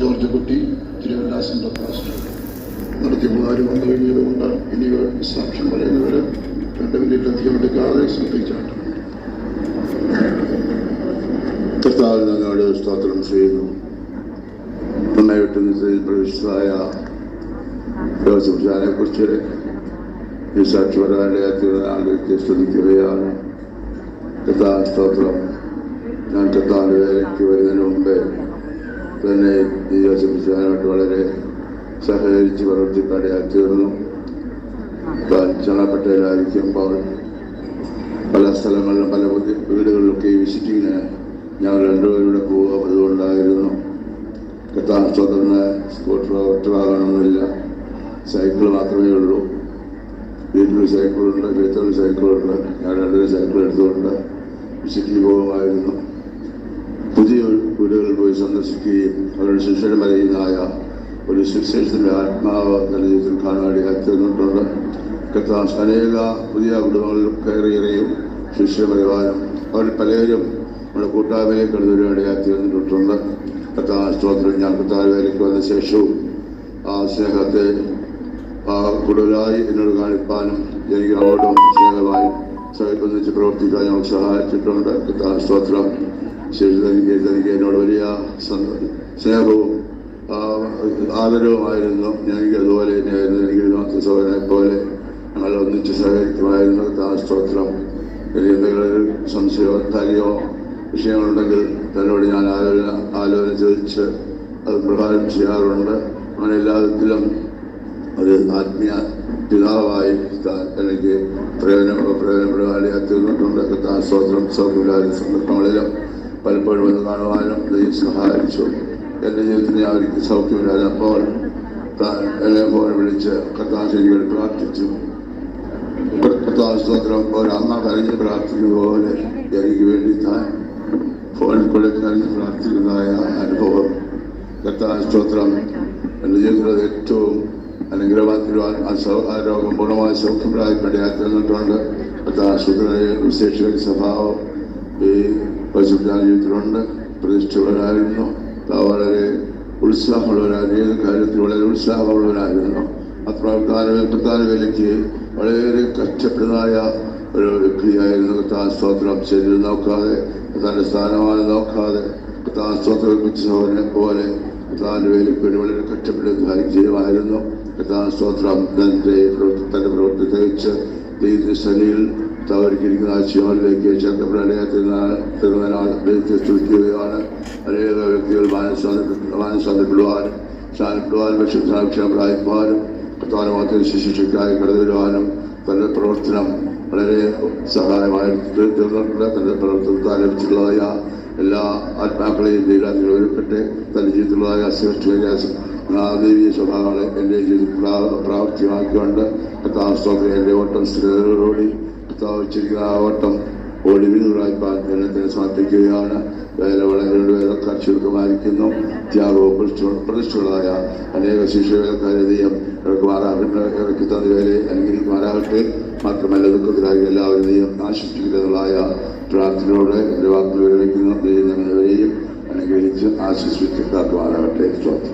George കുട്ടി തിരുവല്ലാസിന്റെ pastor നടത്തിയ ആരും വന്നു കഴിഞ്ഞതുകൊണ്ട് ഇനി സാക്ഷ്യം പറയുന്നവർ രണ്ട് മിനിറ്റിലധികം എടുക്കാതെ ശ്രദ്ധിച്ചാണ്. കർത്താവ് ഞങ്ങളുടെ സ്തോത്രം ചെയ്യുന്നു. നന്നായി വിട്ടുന്നതിൽ പ്രവിഷ്ടമായ ജോസഫ് കുറിച്ച് ഈ സാക്ഷിപരാലയത്തിൽ ശ്രദ്ധിക്കുകയാണ്. കർത്താവ് സ്തോത്രം. ഞാൻ കർത്താവിന്റെ വേലയ്ക്ക് മുമ്പേ തന്നെ ജോസഫ് വളരെ സഹകരിച്ച് പ്രവർത്തിക്കാടെയായി തീർന്നു ചണപ്പെട്ടവരായിരിക്കുമ്പോൾ പല സ്ഥലങ്ങളിലും പല വീടുകളിലൊക്കെ വിസിറ്റിങ്ങിന് ഞങ്ങൾ രണ്ടുപേരുടെ പോവുക അതുകൊണ്ടായിരുന്നു. കത്താൻ സ്വതന്ത്ര സ്കൂട്ടറോ ഒറ്റവാകണമെന്നില്ല സൈക്കിൾ മാത്രമേ ഉള്ളൂ. വീട്ടിൽ സൈക്കിളുണ്ട് വീട്ടിൽ സൈക്കിളുണ്ട്. ഞാൻ രണ്ടൊരു സൈക്കിൾ എടുത്തുകൊണ്ട് വിസിറ്റിംഗ് പോകുമായിരുന്നു. പോയി സന്ദർശിക്കുകയും അവരുടെ ഒരു സുവിശേഷത്തിന്റെ ആത്മാവ് നല്ല ജീവിതത്തിൽ കാണാടിയായി തീർന്നിട്ടുണ്ട് കത്താൻ അനേക പുതിയ കുടുംബങ്ങളിൽ കയറിയേറെയും ശിഷ്യപരിവാരം അവർ പലരും നമ്മുടെ കൂട്ടായ്മയെ കടന്നുവരികയായി തീർന്നിട്ടുണ്ട് കത്താൻ സ്തോത്രം. ഞാൻ കത്താവേലേക്ക് വന്ന ശേഷവും ആ സ്നേഹത്തെ കൂടുതലായി എന്നോട് കാണിപ്പാനും എനിക്ക് അവരോടും സ്നേഹമായി ഒന്നിച്ച് പ്രവർത്തിക്കാൻ ഞങ്ങൾ സഹായിച്ചിട്ടുണ്ട്. കത്താൻ സ്തോത്രം. തനിക്ക് തനിക്ക് എന്നോട് വലിയ സ്നേഹവും ആദരവുമായിരുന്നു. ഞാൻ എനിക്ക് അതുപോലെ തന്നെയായിരുന്നു. എനിക്ക് സഹോദരനെ പോലെ ഞങ്ങൾ ഒന്നിച്ച് സഹകരിക്കുമായിരുന്നു. സ്തോത്രം ഇനി എന്തെങ്കിലും സംശയമോ കാര്യമോ വിഷയങ്ങളുണ്ടെങ്കിൽ തന്നോട് ഞാൻ ആലോചന ആലോചന ചോദിച്ച് അത് പ്രകാരം ചെയ്യാറുണ്ട്. അങ്ങനെ എല്ലാത്തിലും ഒരു ആത്മീയ പിതാവായി എനിക്ക് പ്രയോജന പ്രയോജനപ്പെടുവാനായി തീർന്നിട്ടുണ്ട് കത്താൻ സ്തോത്രം സൗകര്യ സന്ദർഭങ്ങളിലും പലപ്പോഴും ഒന്ന് കാണുവാനും ദൈവം സഹായിച്ചു. എന്റെ ജീവിതത്തിൽ ഞാൻ ഒരിക്കൽ സൗഖ്യമില്ലാതപ്പോൾ എന്നെ ഫോൺ വിളിച്ച് കത്താൻ ശരികൾ പ്രാർത്ഥിച്ചു. കർത്താവ് സ്തോത്രം ഒരു അമ്മ കരഞ്ഞ് പ്രാർത്ഥിക്കുന്ന പോലെ എനിക്ക് വേണ്ടി താൻ ഫോണിൽ കൂടെ കരഞ്ഞ് പ്രാർത്ഥിക്കുന്നതായ അനുഭവം. കർത്താവ് സ്തോത്രം എന്റെ ജീവിതത്തിൽ ഏറ്റവും അനുഗ്രഹമാക്കുവാൻ ആ രോഗം പൂർണമായ സൗഖ്യപ്പെടാൻ ഇടയാക്കുന്നുണ്ട് കർത്താവ് ശുദ്ധനായ വിശേഷ സ്വഭാവം ഈ പരിശുദ്ധ ജീവിതത്തിലുണ്ട് വളരെ ഉത്സാഹമുള്ളവരായിരുന്നു. ഏത് കാര്യത്തിൽ വളരെ ഉത്സാഹമുള്ളവരായിരുന്നു. അപ്രകാര വിലയ്ക്ക് വളരെ കഷ്ടപ്പെടുന്നതായ ഒരു വ്യക്തിയായിരുന്നു താൻ സ്തോത്രം ശരീരം നോക്കാതെ താന്റെ സ്ഥാനമാനം നോക്കാതെ താൻ സ്തോത്രം സഹോദരനെ പോലെ താന്റെ വേലയ്ക്ക് വേണ്ടി വളരെ കഷ്ടപ്പെടുന്ന ചെയ്യുമായിരുന്നു. താൻ സ്തോത്രം തന്റെ പ്രവർത്തി തന്റെ പ്രവർത്തി തികച്ച് ദൈവത്തിന്റെ ശനിയിൽ തവരിക്കിരിക്കുന്ന ആ ശിവനിലേക്ക് ചക്രപ്രളയത്തിനാൽ ദൈവത്തെ സ്തുതിക്കുകയാണ്. അനേക വ്യക്തികൾ മാനസാന്തര മാനസാന്തരപ്പെടുവാനും സ്ഥാനപ്പെടുവാനും വിശുദ്ധാക്ഷരം പ്രായിപ്പാനും പ്രധാനമായിട്ടും ശിശുക്കായി കടന്നുവരുവാനും തന്റെ പ്രവർത്തനം വളരെ സഹായമായി തീർന്നിട്ടുണ്ട്. തന്റെ പ്രവർത്തനത്താൽ എല്ലാ ആത്മാക്കളെയും ദൈവത്തിൽ ഒരുക്കട്ടെ. തന്റെ ജീവിതത്തിലുള്ളതായ ശ്രേഷ്ഠമായ ദൈവീയ സ്വഭാവങ്ങളെ എന്റെ ജീവിതത്തിൽ പ്രാ- പ്രാവർത്തികമാക്കിക്കൊണ്ട് കർത്താവ് എന്റെ ഓട്ടം സ്ഥിരതയോടുകൂടി കർത്താവ് വെച്ചിരിക്കുന്ന ആ ഓട്ടം ഓടി വീടുകളായിപ്പാൻ ജനത്തിന് സമർപ്പിക്കുകയാണ് വേല വളരെ വേലക്കാർ ചുരുക്കമായിരിക്കുന്നു ത്യാഗവും പ്രതിഷ്ഠ- പ്രതിഷ്ഠകളായ അനേക ശിശുവേലക്കാരെ ദൈവം ഇറക്കുമാറാകട്ടെ ഇറക്കി തന്ന വേലയെ അനുഗ്രഹിക്കുമാറാകട്ടെ. മാത്രമല്ല ദുഃഖത്തിലായി എല്ലാവരും ദൈവം പ്രാർത്ഥനയോടെ എന്റെ വാക്കുകൾ നമ്മവരെയും അനുഗ്രഹിച്ച് കാക്കുമാറാകട്ടെ. സ്തോത്രം.